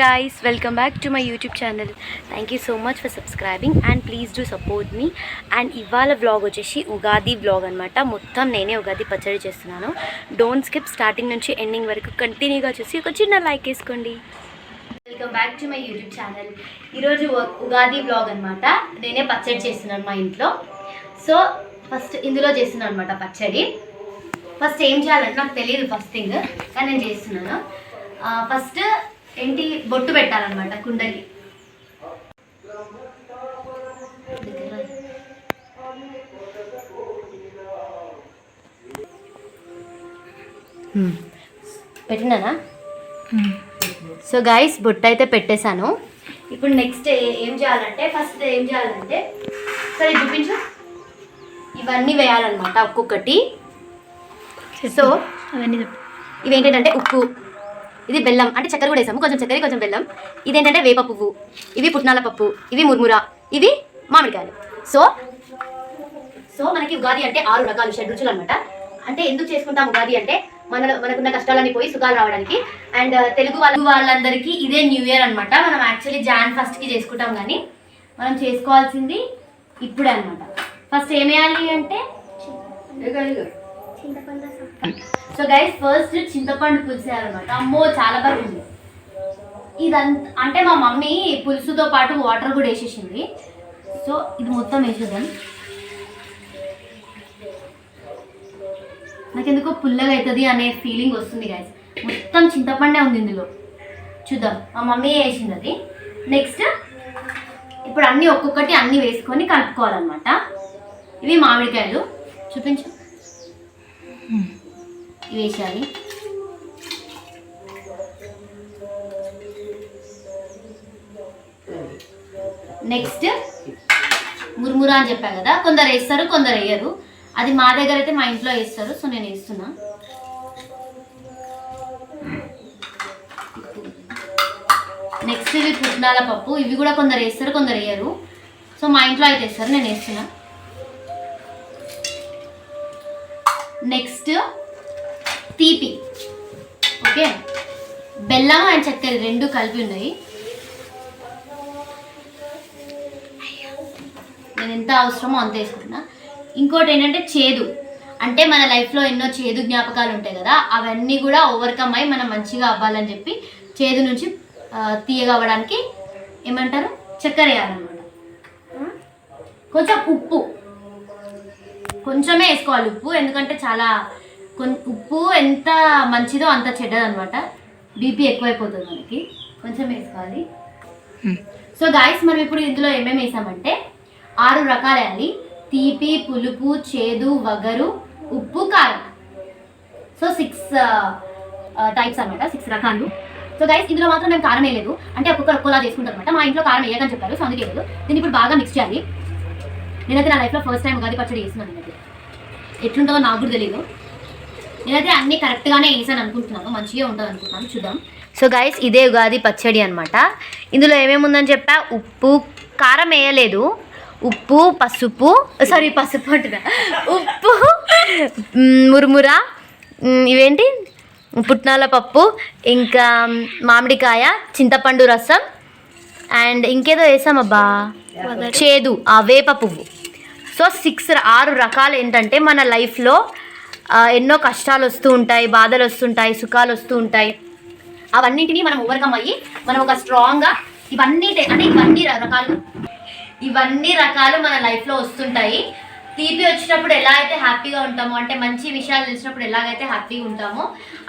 Guys welcome back to my YouTube channel thank you so much for subscribing and please do support me and ఇవాళ vlog వచ్చేసి Ugadi vlog అనమాట మొత్తం నేనే ఉగాది పచ్చడి చేస్తున్నాను. డోంట్ స్కిప్ స్టార్టింగ్ నుంచి ఎండింగ్ వరకు కంటిన్యూగా చూసి ఒక చిన్న లైక్ వేసుకోండి. Welcome back to my YouTube channel ఈరోజు ఉగాది వ్లాగ్ అనమాట నేనే పచ్చడి చేస్తున్నాను మా ఇంట్లో. సో ఫస్ట్ ఇందులో చేస్తున్నాను అనమాట పచ్చడి. ఫస్ట్ ఏం చేయాలంటే నాకు తెలియదు ఫస్ట్ థింగ్ కానీ నేను చేస్తున్నాను. Uh, ఫస్ట్ ఏంటి? బొట్టు పెట్టాలన్నమాట కుండకి. పెట్టినానా? సో గైస్ బొట్టు అయితే పెట్టేశాను. ఇప్పుడు నెక్స్ట్ ఏం చేయాలంటే ఫస్ట్ ఏం చేయాలంటే సరే చూపించు. ఇవన్నీ వేయాలన్నమాట ఒక్కొక్కటి. సో అవన్నీ ఇవేంటంటే ఉప్పు. ఇది బెల్లం. అంటే చక్కెర కూడా వేసాము. కొంచెం చక్కెర కొంచెం బెల్లం. ఇదేంటంటే వేప పువ్వు. ఇవి పుట్నాల పప్పు. ఇవి ముర్ముర. ఇవి మామిడికాయలు. సో సో మనకి ఉగాది అంటే ఆరు రకాలు షడ్రుచులు అనమాట అంటే ఎందుకు చేసుకుంటాం ఉగాది అంటే మన మనకున్న కష్టాలన్నీ పోయి సుఖాలు రావడానికి. అండ్ తెలుగు వాళ్ళ వాళ్ళందరికీ ఇదే న్యూ ఇయర్ అన్నమాట. మనం యాక్చువల్లీ జాన్ ఫస్ట్కి చేసుకుంటాం కానీ మనం చేసుకోవాల్సింది ఇప్పుడే అన్నమాట. ఫస్ట్ ఏం వేయాలి అంటే సో గైస్ ఫస్ట్ చింతపండు పులుసు అనమాట అమ్మో చాలా బాగుంది. ఇదంతా అంటే మా మమ్మీ పులుసుతో పాటు వాటర్ కూడా వేసేసింది. సో ఇది మొత్తం వేసేద్దాం. నాకెందుకో పుల్లగా అవుతుంది అనే ఫీలింగ్ వస్తుంది గైస్ మొత్తం చింతపండే ఉంది ఇందులో. చూద్దాం. మా మమ్మీ వేసింది అది నెక్స్ట్ ఇప్పుడు అన్నీ ఒక్కొక్కటి అన్నీ వేసుకొని కలుపుకోవాలన్నమాట. ఇవి మామిడికాయలు. చూపించు. వేసేయాలి నెక్స్ట్ మురుమురా అని చెప్పాను కదా కొందరు వేస్తారు కొందరు వేయరు. అది మా దగ్గర అయితే మా ఇంట్లో వేస్తారు సో నేను వేస్తున్నా. నెక్స్ట్ ఇవి పుట్నాల పప్పు. ఇవి కూడా కొందరు వేస్తారు కొందరు వేయరు. సో మా ఇంట్లో అయితే వేస్తారు నేను వేస్తున్నా. నెక్స్ట్ తీపి. ఓకే? బెల్లం అండ్ చక్కెర రెండు కలిపి ఉన్నాయి. నేను ఎంత అవసరమో అంత వేసుకుంటున్నా. ఇంకోటి ఏంటంటే చేదు. అంటే మన లైఫ్లో ఎన్నో చేదు జ్ఞాపకాలు ఉంటాయి కదా అవన్నీ కూడా ఓవర్కమ్ అయ్యి మనం మంచిగా అవ్వాలని చెప్పి చేదు నుంచి ఆ, తీయగా అవ్వడానికి ఏమంటారు? చక్కెర వేయాలన్నమాట. కొంచెం ఉప్పు. కొంచెమే వేసుకోవాలి ఉప్పు ఎందుకంటే చాలా కొన్ ఉప్పు ఎంత మంచిదో అంత చెడ్డదనమాట బీపీ ఎక్కువైపోతుంది మనకి. కొంచెం వేసుకోవాలి. సో గాయస్ మనం ఇప్పుడు ఇందులో ఏమేమి వేసామంటే ఆరు రకాలు వేయాలి తీపి పులుపు చేదు వగరు ఉప్పు కారం. సో సిక్స్ టైప్స్ అన్నమాట సిక్స్ రకాలు. సో గైస్ ఇందులో మాత్రం మేము కారం వేయలేదు. అంటే ఒక్కొక్కరు ఒక్కోలా చేసుకుంటారు అనమాట మా ఇంట్లో కారం వేయకని చెప్పారు సో అందుకే లేదు దీన్ని ఇప్పుడు బాగా మిక్స్ చేయాలి. నేనైతే నా లైఫ్లో ఫస్ట్ టైం ఉగాది పచ్చడి చేస్తున్నాను ఎట్లుంటుందో నాకు కూడా తెలియదు నేనైతే అన్ని కరెక్ట్గానే వేసాను అనుకుంటున్నాను. మంచిగా ఉంటుంది అనుకుంటున్నాను. చూద్దాం. సో గైస్ ఇదే ఉగాది పచ్చడి అనమాట ఇందులో ఏమేమి ఉందని చెప్పా? ఉప్పు కారం వేయలేదు. ఉప్పు పసుపు సారీ పసుపు అంటున్నా. ఉప్పు మురుముర ఇవేంటి? పుట్నాల పప్పు ఇంకా మామిడికాయ చింతపండు రసం అండ్ ఇంకేదో వేసామబ్బా చేదు ఆ వేప పువ్వు. సో సిక్స్ ఆరు రకాలు ఏంటంటే మన లైఫ్లో ఎన్నో కష్టాలు వస్తూ ఉంటాయి బాధలు వస్తుంటాయి సుఖాలు వస్తూ ఉంటాయి. అవన్నింటినీ మనం ఓవర్కమ్ అయ్యి మనం ఒక స్ట్రాంగ్గా ఇవన్నీ అంటే ఇవన్నీ రకాలు ఇవన్నీ రకాలు మన లైఫ్లో వస్తుంటాయి. తీపి వచ్చినప్పుడు ఎలా అయితే హ్యాపీగా ఉంటామో అంటే మంచి విషయాలు తెలిసినప్పుడు ఎలాగైతే హ్యాపీగా ఉంటామో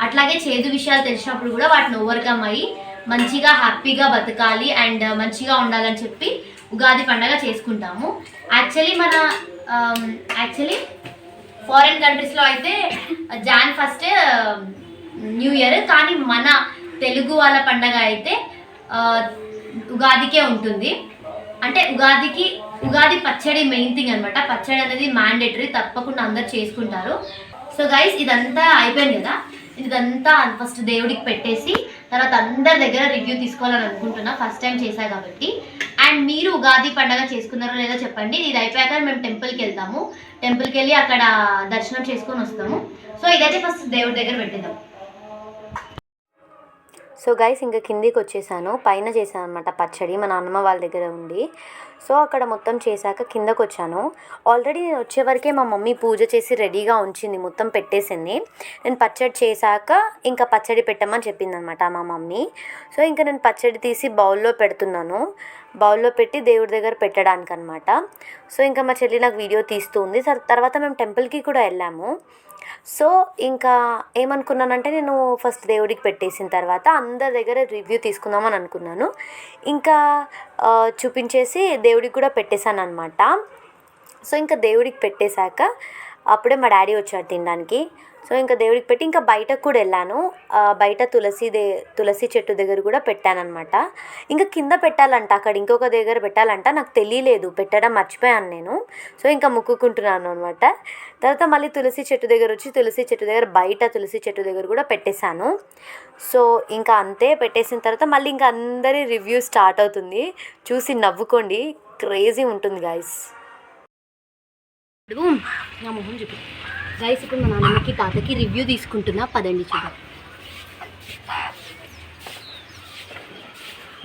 అట్లాగే చేదు విషయాలు తెలిసినప్పుడు కూడా వాటిని ఓవర్కమ్ అయ్యి మంచిగా హ్యాపీగా బతకాలి అండ్ మంచిగా ఉండాలని చెప్పి ఉగాది పండగ చేసుకుంటాము. యాక్చువల్లీ మన um, యాక్చువల్లీ ఫారిన్ కంట్రీస్లో అయితే జాన్ ఫస్ట్ న్యూ ఇయర్. కానీ మన తెలుగు వాళ్ళ పండగ అయితే ఉగాదికే ఉంటుంది. అంటే ఉగాదికి ఉగాది పచ్చడి మెయిన్ థింగ్ అనమాట పచ్చడి అనేది మ్యాండేటరీ తప్పకుండా అందరు చేసుకుంటారు. సో గైస్ ఇదంతా అయిపోయింది కదా? ఇదంతా ఫస్ట్ దేవుడికి పెట్టేసి తర్వాత అందరి దగ్గర రివ్యూ తీసుకోవాలని అనుకుంటున్నా. ఫస్ట్ టైం చేశా కాబట్టి. అండ్ మీరు ఉగాది పండగ చేసుకున్నారో లేదో చెప్పండి. ఇది అయిపోయాక మేము టెంపుల్కి వెళ్తాము. టెంపుల్కి వెళ్ళి అక్కడ దర్శనం చేసుకొని వస్తాము. సో ఇదైతే ఫస్ట్ దేవుడి దగ్గర పెట్టేద్దాం. సో గైస్ ఇంకా కిందికి వచ్చేసాను. పైన చేశాను అనమాట పచ్చడి. మా నాన్నమ్మ వాళ్ళ దగ్గర ఉండి సో అక్కడ మొత్తం చేశాక కిందకు వచ్చాను. ఆల్రెడీ నేను వచ్చేవరకే మా మమ్మీ పూజ చేసి రెడీగా ఉంచింది. మొత్తం పెట్టేసింది. నేను పచ్చడి చేశాక ఇంకా పచ్చడి పెట్టమని చెప్పింది అనమాట మా మమ్మీ. సో ఇంకా నేను పచ్చడి తీసి బౌల్లో పెడుతున్నాను. బౌల్లో పెట్టి దేవుడి దగ్గర పెట్టడానికి అనమాట సో ఇంకా మా చెల్లి నాకు వీడియో తీస్తూ ఉంది. తర్వాత మేము టెంపుల్కి కూడా వెళ్ళాము. సో ఇంకా ఏమనుకున్నానంటే నేను ఫస్ట్ దేవుడికి పెట్టేసిన తర్వాత అందరి దగ్గర రివ్యూ తీసుకుందామని అనుకున్నాను. ఇంకా చూపించేసి దేవుడికి కూడా పెట్టేశాను అనమాట సో ఇంకా దేవుడికి పెట్టేశాక అప్పుడే మా డాడీ వచ్చాడు తినడానికి. సో ఇంకా దేవుడికి పెట్టి ఇంకా బయటకు కూడా వెళ్ళాను. బయట తులసి దే తులసి చెట్టు దగ్గర కూడా పెట్టానమాట ఇంకా కింద పెట్టాలంట అక్కడ ఇంకొక దగ్గర పెట్టాలంట. నాకు తెలియలేదు పెట్టడం మర్చిపోయాను నేను. సో ఇంకా ముక్కుకుంటున్నాను అనమాట తర్వాత మళ్ళీ తులసి చెట్టు దగ్గర వచ్చి తులసి చెట్టు దగ్గర బయట తులసి చెట్టు దగ్గర కూడా పెట్టేశాను. సో ఇంకా అంతే పెట్టేసిన తర్వాత మళ్ళీ ఇంకా అందరి రివ్యూ స్టార్ట్ అవుతుంది. చూసి నవ్వుకోండి. క్రేజీ ఉంటుంది గాయస్. నా మొహం చెప్పు గైస్ ఇప్పుడు మా నాన్నమ్మకి తాతకి రివ్యూ తీసుకుంటున్నా. పదండి చూద్దాం.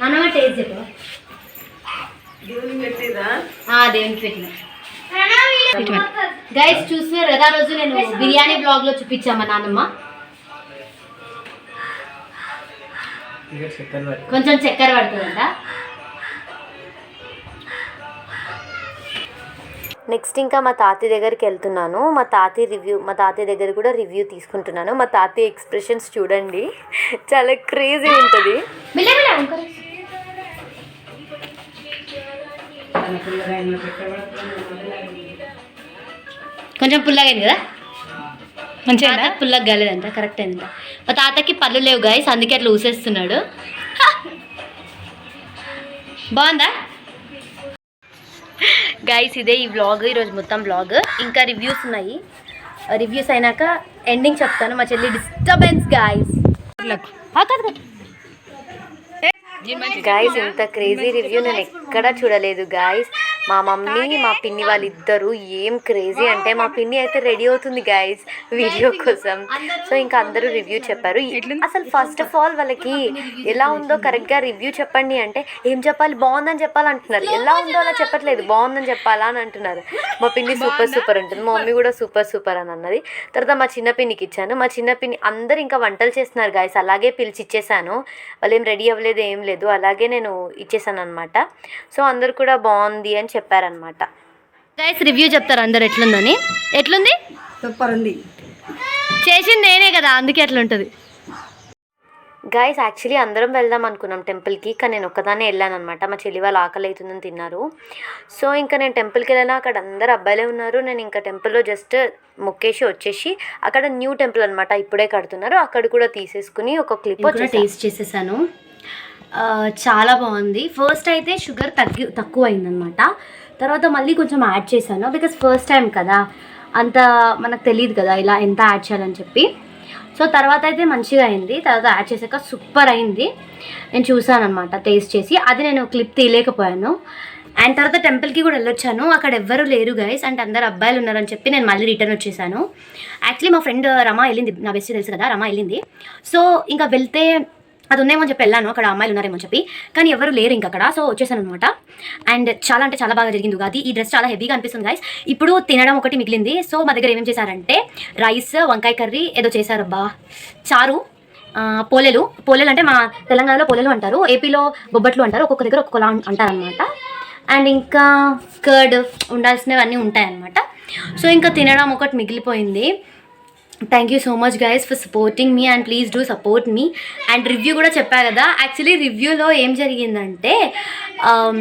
నాన్నమ్మ టేస్ట్ చెప్పు. దేవునికి పెట్టిన. గైస్ చూస్తున్నారు కదా ఆ రోజు నేను బిర్యానీ బ్లాగ్లో చూపించా మా నాన్నమ్మ. కొంచెం చక్కెర పడుతుందంట. నెక్స్ట్ ఇంకా మా తాతయ్య దగ్గరికి వెళ్తున్నాను. మా తాతయ్య రివ్యూ మా తాతయ్య దగ్గర కూడా రివ్యూ తీసుకుంటున్నాను. మా తాతయ్య ఎక్స్ప్రెషన్స్ చూడండి. చాలా క్రేజీ ఉంటుంది. కొంచెం పుల్లగా అయింది కదా మంచిగా పుల్లగా కాలేదంట కరెక్ట్ అయిందంట. మా తాతకి పళ్ళు లేవు గాయస్ అందుకే అట్లా ఊసేస్తున్నాడు. బాగుందా? గైస్ ఇదే ఈ వ్లాగ్ ఈరోజు మొత్తం వ్లాగ్ ఇంకా రివ్యూస్ ఉన్నాయి. Uh, రివ్యూస్ అయినాక ఎండింగ్ చెప్తాను. మా చెల్లి డిస్టర్బెన్స్ గాయస్ గాయస్ ఇంత క్రేజీ రివ్యూ నేను ఎక్కడా చూడలేదు గాయస్ మా మమ్మీ మా పిన్ని వాళ్ళిద్దరూ ఏం క్రేజీ అంటే మా పిన్ని అయితే రెడీ అవుతుంది గాయస్ వీడియో కోసం. సో ఇంకా అందరూ రివ్యూ చెప్పారు. అసలు ఫస్ట్ ఆఫ్ ఆల్ వాళ్ళకి ఎలా ఉందో కరెక్ట్గా రివ్యూ చెప్పండి అంటే ఏం చెప్పాలి? బాగుందని చెప్పాలంటున్నారు. ఎలా ఉందో అలా చెప్పట్లేదు. బాగుందని చెప్పాలా అని అంటున్నారు. మా పిన్ని సూపర్ సూపర్ ఉంటుంది. మా మమ్మీ కూడా సూపర్ సూపర్ అని అన్నది. తర్వాత మా చిన్న పిన్నికి ఇచ్చాను. మా చిన్న పిన్ని అందరు ఇంకా వంటలు చేస్తున్నారు గాయస్ అలాగే పిలిచి ఇచ్చేసాను. వాళ్ళు ఏం రెడీ అవ్వలేదు ఏం లేదు. అలాగే నేను ఇచ్చేసాను అనమాట సో అందరు కూడా బాగుంది అని చెప్పారనమాట గైస్ రివ్యూ చెప్తారు అందరు ఎట్లుందని. ఎట్లుంది? సూపర్ ఉంది చేసింది నేనే కదా అందుకే అట్లా ఉంటుంది గాయస్ యాక్చువల్లీ అందరం వెళ్దాం అనుకున్నాం టెంపుల్కి కానీ నేను ఒక్కదానే వెళ్ళాను అనమాట మా చెల్లి వాళ్ళు ఆకలి అవుతుందని తిన్నారు. సో ఇంకా నేను టెంపుల్కి వెళ్ళినా. అక్కడ అందరు అబ్బాయిలే ఉన్నారు. నేను ఇంకా టెంపుల్లో జస్ట్ మొక్కేసి వచ్చేసి అక్కడ న్యూ టెంపుల్ అనమాట ఇప్పుడే కడుతున్నారు. అక్కడ కూడా తీసేసుకుని ఒక క్లిప్ టేస్ట్ చేసేసాను. చాలా బాగుంది. ఫస్ట్ అయితే షుగర్ తగ్గి తక్కువ అయిందనమాట తర్వాత మళ్ళీ కొంచెం యాడ్ చేశాను. బికాస్ ఫస్ట్ టైం కదా అంత మనకు తెలియదు కదా ఇలా ఎంత యాడ్ చేయాలని చెప్పి. సో తర్వాత అయితే మంచిగా అయింది. తర్వాత యాడ్ చేశాక సూపర్ అయింది. నేను చూసాను అనమాట టేస్ట్ చేసి. అది నేను క్లిప్ తీయలేకపోయాను. అండ్ తర్వాత టెంపుల్కి కూడా వెళ్ళొచ్చాను. అక్కడ ఎవ్వరూ లేరు గైస్ అంటే అందరు అబ్బాయిలు ఉన్నారని చెప్పి నేను మళ్ళీ రిటర్న్ వచ్చేసాను. యాక్చువల్లీ మా ఫ్రెండ్ రమా వెళ్ళింది. నా బెస్ట్ తెలుసు కదా రమా వెళ్ళింది. సో ఇంకా వెళ్తే అది ఉందేమో అని చెప్పి వెళ్ళాను. అక్కడ అమ్మాయిలు ఉన్నారేమో అని చెప్పి. కానీ ఎవరు లేరు ఇంక అక్కడ. సో వచ్చేసాను అనమాట అండ్ చాలా అంటే చాలా బాగా జరిగింది ఉగాది. ఈ డ్రెస్ చాలా హెవీగా అనిపిస్తుంది గైస్ ఇప్పుడు తినడం ఒకటి మిగిలింది. సో మా దగ్గర ఏమేమి చేశారంటే రైస్ వంకాయ కర్రీ ఏదో చేశారబ్బా. చారు పోలేలు. పోలేలు అంటే మా తెలంగాణలో పోలేలు అంటారు. ఏపీలో బొబ్బట్లు అంటారు. ఒక్కొక్క దగ్గర ఒక్కొక్కలా అంటారు అనమాట అండ్ ఇంకా కర్డ్ ఉండాల్సినవన్నీ ఉంటాయన్నమాట. సో ఇంకా తినడం ఒకటి మిగిలిపోయింది. Thank you so much guys for supporting me and please do support me and review కూడా చెప్పా కదా. యాక్చువల్లీ రివ్యూలో ఏం జరిగిందంటే um,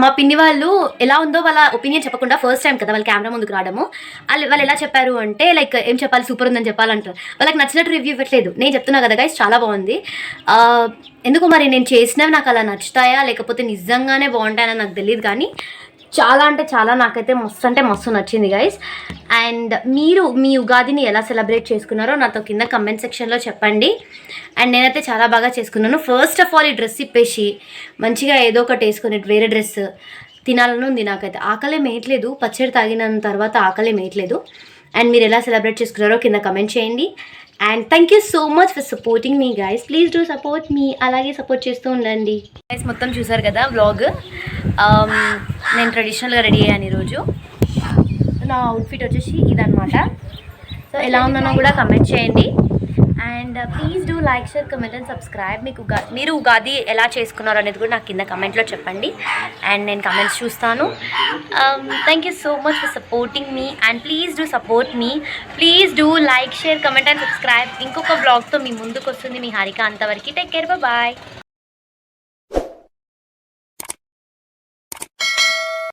మా పిన్ని వాళ్ళు ఎలా ఉందో వాళ్ళ ఒపీనియన్ చెప్పకుండా ఫస్ట్ టైం కదా వాళ్ళ కెమెరా ముందుకు రావడము. వాళ్ళు వాళ్ళు ఎలా చెప్పారు అంటే లైక్ ఏం చెప్పాలి సూపర్ ఉందని చెప్పాలంటారు. వాళ్ళకి నచ్చినట్టు రివ్యూ ఇవ్వట్లేదు. నేను చెప్తున్నా కదా గైస్ చాలా బాగుంది. Uh, ఎందుకు మరి నేను చేసినవి నాకు అలా నచ్చుతాయా లేకపోతే నిజంగానే బాగుంటాయని నాకు తెలియదు కానీ చాలా అంటే చాలా నాకైతే మస్తు అంటే మస్తు నచ్చింది గైస్ అండ్ మీరు మీ ఉగాదిని ఎలా సెలబ్రేట్ చేసుకున్నారో నాతో కింద కమెంట్ సెక్షన్లో చెప్పండి. అండ్ నేనైతే చాలా బాగా చేసుకున్నాను. ఫస్ట్ ఆఫ్ ఆల్ ఈ డ్రెస్ ఇప్పేసి మంచిగా ఏదో ఒకటి వేసుకుని వేరే డ్రెస్ తినాలని ఉంది నాకైతే. ఆకలే మేయట్లేదు. పచ్చడి తాగిన తర్వాత ఆకలే మేయట్లేదు. అండ్ మీరు ఎలా సెలబ్రేట్ చేసుకున్నారో కింద కమెంట్ చేయండి. And thank you so much for supporting me guys please do support me అలాగే సపోర్ట్ చేస్తూ ఉండండి. గైస్ మొత్తం చూసారు కదా వ్లాగ్ um, నేను ట్రెడిషనల్గా రెడీ అయ్యాను ఈరోజు నా అవుట్ఫిట్ వచ్చేసి ఇదనమాట సో ఎలా ఉందనో కూడా కమెంట్ చేయండి. And please do like share comment and subscribe. మీకు మీరు ఉగాది ఎలా చేసుకున్నారు అనేది కూడా నాకు కింద కమెంట్లో చెప్పండి. అండ్ నేను కమెంట్స్ చూస్తాను. Thank you so much for supporting me and please do support me please do like share comment and subscribe ఇంకొక బ్లాగ్తో మీ ముందుకు వస్తుంది మీ హారిక అంతవరకు. Take care bye